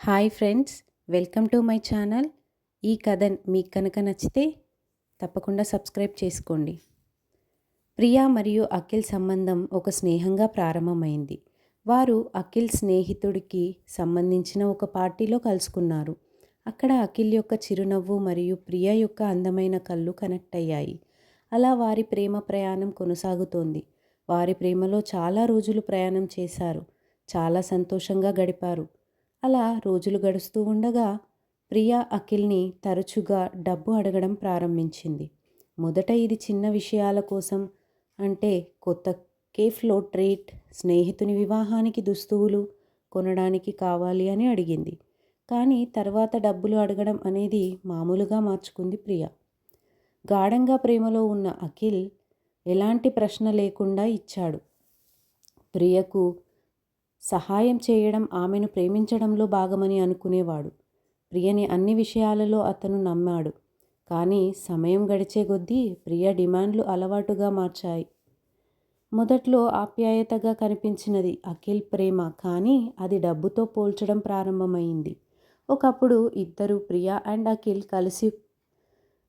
Hi friends welcome to my channel. ఈ కథ మీకు కనుక నచ్చితే తప్పకుండా సబ్స్క్రైబ్ చేసుకోండి. ప్రియా మరియు అఖిల్ సంబంధం ఒక స్నేహంగా ప్రారంభమైంది. వారు అఖిల్ స్నేహితుడికి సంబంధించిన ఒక పార్టీలో కలుసుకున్నారు. అక్కడ అఖిల్ యొక్క చిరునవ్వు మరియు ప్రియా యొక్క అందమైన కళ్ళు కనెక్ట్ అయ్యాయి. అలా వారి ప్రేమ ప్రయాణం కొనసాగుతోంది. వారి ప్రేమలో చాలా రోజులు ప్రయాణం చేశారు. చాలా సంతోషంగా గడిపారు. అలా రోజులు గడుస్తూ ఉండగా ప్రియా అఖిల్ని తరచుగా డబ్బు అడగడం ప్రారంభించింది. మొదట ఇది చిన్న విషయాల కోసం అంటే కొత్త కేఫ్లో ట్రీట్ స్నేహితుని వివాహానికి దుస్తువులు కొనడానికి కావాలి అని అడిగింది. కానీ తర్వాత డబ్బులు అడగడం అనేది మామూలుగా మార్చుకుంది ప్రియా. గాఢంగా ప్రేమలో ఉన్న అఖిల్ ఎలాంటి ప్రశ్న లేకుండా ఇచ్చాడు. ప్రియకు సహాయం చేయడం ఆమెను ప్రేమించడంలో భాగమని అనుకునేవాడు. ప్రియని అన్ని విషయాలలో అతను నమ్మాడు. కానీ సమయం గడిచే కొద్దీ ప్రియ డిమాండ్లు అలవాటుగా మార్చాయి. మొదట్లో ఆప్యాయతగా కనిపించినది అఖిల్ ప్రేమ కానీ అది డబ్బుతో పోల్చడం ప్రారంభమైంది. ఒకప్పుడు ఇద్దరు ప్రియా అండ్ అఖిల్ కలిసి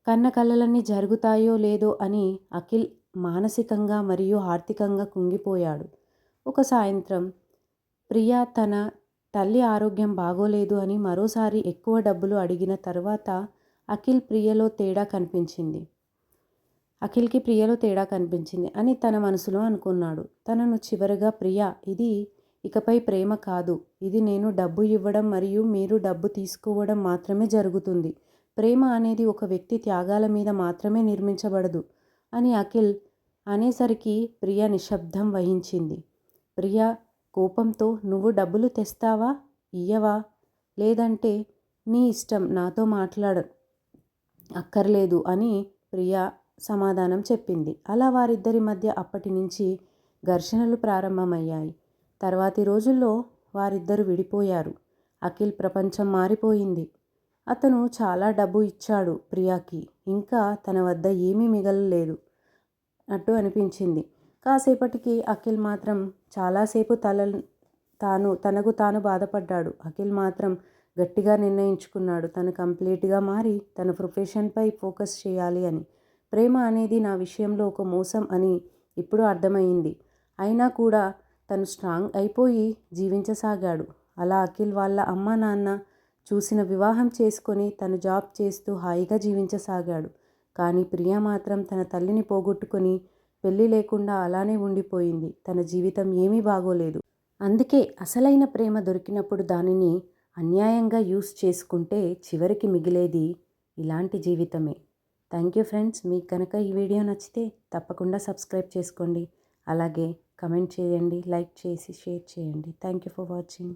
కన్న కలలన్నీ జరుగుతాయో లేదో అని అఖిల్ మానసికంగా మరియు ఆర్థికంగా కుంగిపోయాడు. ఒక సాయంత్రం ప్రియా తన తల్లి ఆరోగ్యం బాగోలేదు అని మరోసారి ఎక్కువ డబ్బులు అడిగిన తర్వాత అఖిల్ ప్రియలో తేడా కనిపించింది. అఖిల్కి ప్రియలో తేడా కనిపించింది అని తన మనసులో అనుకున్నాడు. తనను చివరిగా ప్రియ ఇది ఇకపై ప్రేమ కాదు. ఇది నేను డబ్బు ఇవ్వడం మరియు మీరు డబ్బు తీసుకోవడం మాత్రమే జరుగుతుంది. ప్రేమ అనేది ఒక వ్యక్తి త్యాగాల మీద మాత్రమే నిర్మించబడదు అని అఖిల్ అనేసరికి ప్రియ నిశ్శబ్దం వహించింది. ప్రియ కోపంతో నువ్వు డబ్బులు తెస్తావా? ఇయ్యవా? లేదంటే నీ ఇష్టం నాతో మాట్లాడ. అక్కర్లేదు అని ప్రియా సమాధానం చెప్పింది. అలా వారిద్దరి మధ్య అప్పటి నుంచి ఘర్షణలు ప్రారంభమయ్యాయి. తర్వాతి రోజుల్లో వారిద్దరు విడిపోయారు. అఖిల్ ప్రపంచం మారిపోయింది. అతను చాలా డబ్బు ఇచ్చాడు ప్రియాకి. ఇంకా తన వద్ద ఏమీ మిగలలేదు. అట్టు అనిపించింది. కాసేపటికి అఖిల్ మాత్రం చాలాసేపు తల తాను తనకు తాను బాధపడ్డాడు. అఖిల్ మాత్రం గట్టిగా నిర్ణయించుకున్నాడు. తను కంప్లీట్గా మారి తన ప్రొఫెషన్పై ఫోకస్ చేయాలి అని. ప్రేమ అనేది నా విషయంలో ఒక మోసం అని ఇప్పుడు అర్థమైంది. అయినా కూడా తను స్ట్రాంగ్ అయిపోయి జీవించసాగాడు. అలా అఖిల్ వాళ్ళ అమ్మ నాన్న చూసిన వివాహం చేసుకొని తను జాబ్ చేస్తూ హాయిగా జీవించసాగాడు. కానీ ప్రియ మాత్రం తన తల్లిని పోగొట్టుకొని పెళ్ళి లేకుండా అలానే ఉండిపోయింది. తన జీవితం ఏమీ బాగోలేదు. అందుకే అసలైన ప్రేమ దొరికినప్పుడు దానిని అన్యాయంగా యూస్ చేసుకుంటే చివరికి మిగిలేది ఇలాంటి జీవితమే. Thank you friends. మీకు కనుక ఈ వీడియో నచ్చితే తప్పకుండా సబ్స్క్రైబ్ చేసుకోండి. అలాగే కమెంట్ చేయండి లైక్ చేసి షేర్ చేయండి. Thank you for watching.